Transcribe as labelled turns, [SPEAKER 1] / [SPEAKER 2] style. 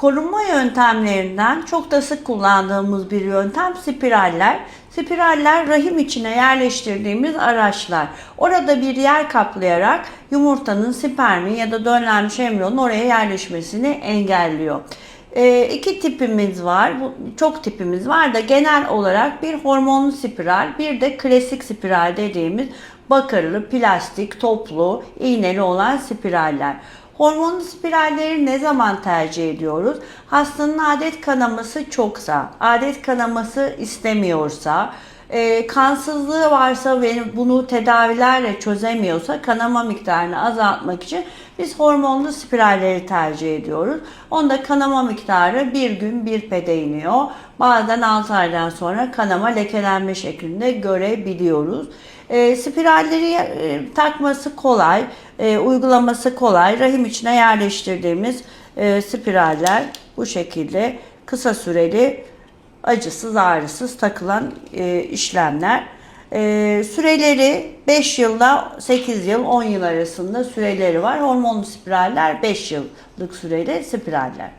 [SPEAKER 1] Korunma yöntemlerinden çok da sık kullandığımız bir yöntem spiraller. Spiraller rahim içine yerleştirdiğimiz araçlar. Orada bir yer kaplayarak yumurtanın spermi ya da döllenmiş embriyonun oraya yerleşmesini engelliyor. E, iki tipimiz var. Bu, çok tipimiz var da genel olarak bir hormonlu spiral, bir de klasik spiral dediğimiz bakırlı, plastik, toplu, iğneli olan spiraller. Hormonlu spiralleri ne zaman tercih ediyoruz? Hastanın adet kanaması çoksa, adet kanaması istemiyorsa, e, kansızlığı varsa ve bunu tedavilerle çözemiyorsa kanama miktarını azaltmak için biz hormonlu spiralleri tercih ediyoruz. Onda kanama miktarı bir gün bir pede iniyor. Bazen 6 aydan sonra kanama lekelenme şeklinde görebiliyoruz. E, spiralleri e, takması kolay, e, uygulaması kolay. Rahim içine yerleştirdiğimiz e, spiraller bu şekilde kısa süreli acısız ağrısız takılan e, işlemler. E, süreleri 5 yılda 8 yıl 10 yıl arasında süreleri var. Hormonlu spiraller 5 yıllık süreli spiraller.